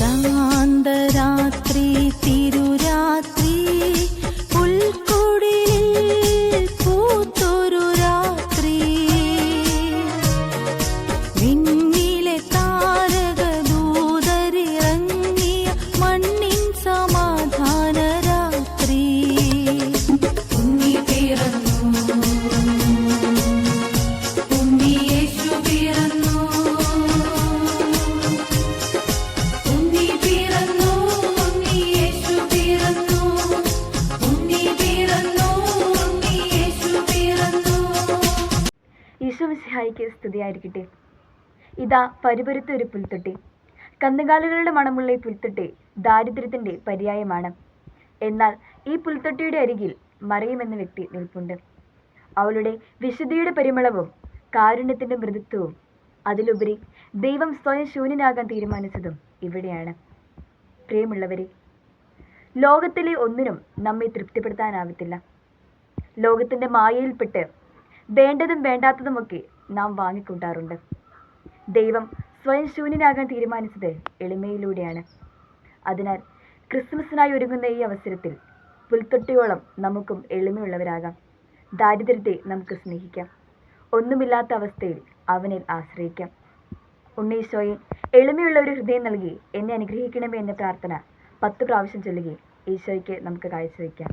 ശാന്തരാത്രി തിരുരാത്രി ഈശോമിസിഹായിക്ക് സ്തുതിയായിരിക്കട്ടെ. ഇതാ പരുപരുത്ത ഒരു പുൽത്തൊട്ടി. കന്നുകാലികളുടെ മണമുള്ള ഈ പുൽത്തൊട്ടി ദാരിദ്ര്യത്തിന്റെ പര്യായമാണ്. എന്നാൽ ഈ പുൽത്തൊട്ടിയുടെ അരികിൽ മറിയുമെന്ന വ്യക്തി നിൽപ്പുണ്ട്. അവളുടെ വിശുദ്ധിയുടെ പരിമളവും കാരുണ്യത്തിന്റെ മൃദുത്വവും അതിലുപരി ദൈവം സ്വയം ശൂന്യനാകാൻ തീരുമാനിച്ചതും ഇവിടെയാണ്. പ്രിയമുള്ളവരെ ലോകത്തിലെ ഒന്നിനും നമ്മെ തൃപ്തിപ്പെടുത്താനാവത്തില്ല ലോകത്തിന്റെ മായയിൽപ്പെട്ട് വേണ്ടതും വേണ്ടാത്തതുമൊക്കെ നാം വാങ്ങിക്കൂട്ടാറുണ്ട് ദൈവം സ്വയം ശൂന്യനാകാൻ തീരുമാനിച്ചത് എളിമയിലൂടെയാണ്. അതിനാൽ ക്രിസ്മസിനായി ഒരുങ്ങുന്ന ഈ അവസരത്തിൽ പുൽത്തൊട്ടിയോളം നമുക്കും എളിമയുള്ളവരാകാം. ദാരിദ്ര്യത്തെ നമുക്ക് സ്നേഹിക്കാം. ഒന്നുമില്ലാത്ത അവസ്ഥയിൽ അവനിൽ ആശ്രയിക്കാം. ഉണ്ണീശോയെ എളിമയുള്ള ഒരു ഹൃദയം നൽകി എന്നെ അനുഗ്രഹിക്കണമേ എന്ന പ്രാർത്ഥന പത്ത് പ്രാവശ്യം ചൊല്ലുകയും ഈശോയ്ക്ക് നമുക്ക് കാഴ്ചവെക്കാം